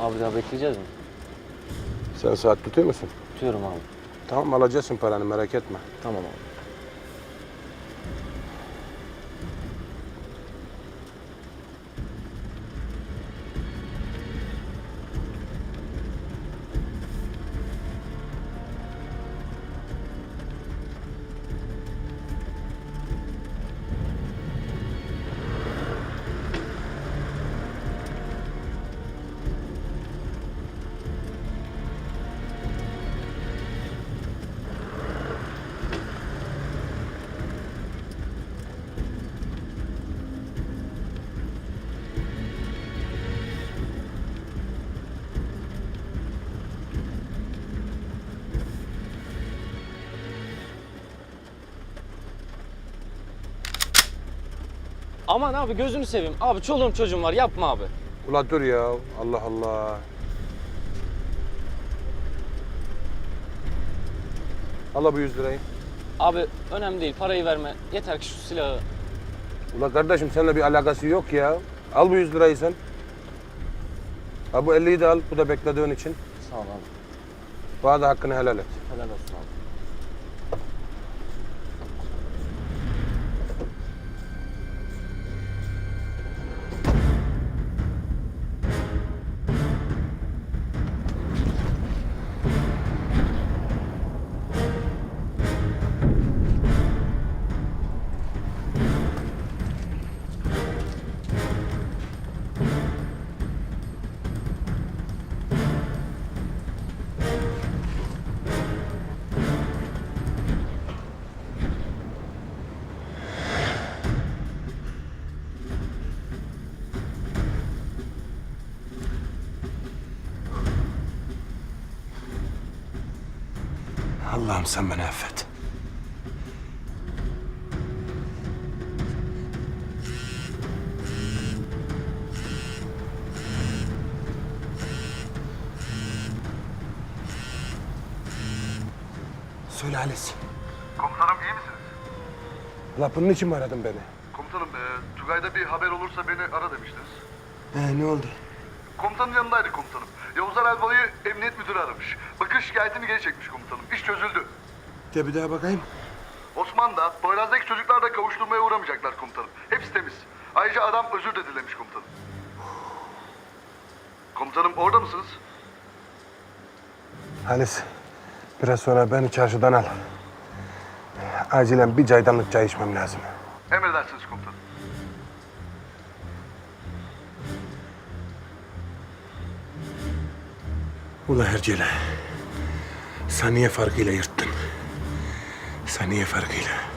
Abi daha bekleyeceğiz mi? Sen saat tutuyor musun? Tutuyorum abi. Tamam alacaksın paranı merak etme. Tamam abi. Aman abi gözünü seveyim. Abi çoluğum çocuğum var yapma abi. Ula dur ya Allah Allah. Al bu 100 lirayı. Abi önemli değil parayı verme. Yeter ki şu silahı. Ula kardeşim seninle bir alakası yok ya. Al bu 100 lirayı sen. Ha bu 50'yi de al. Bu da beklediğin için. Sağ ol abi. Bana da hakkını helal et. Helal olsun abi. Allah'ım sen beni affet. Söyle Halis. Komutanım iyi misiniz? La bunun için mi aradın beni? Komutanım e, Tugay'da bir haber olursa beni ara demiştiniz. Ee, ne oldu? Komutanın yanındaydı komutanım. Yavuzlar Elbalı'yı emniyet müdürü aramış. Bakın şikayetini geri çekmiş komutanım. İş çözüldü. De bir daha bakayım. Osman da Poyraz'daki çocuklar da kavuşturmaya uğramayacaklar komutanım. Hepsi temiz. Ayrıca adam özür de dilemiş komutanım. Komutanım orada mısınız? Halis, biraz sonra beni çarşıdan al. Acilen bir çaydanlık çay içmem lazım. Emredersiniz Ula Hercele, saniye farkıyla yırttın. Saniye farkıyla.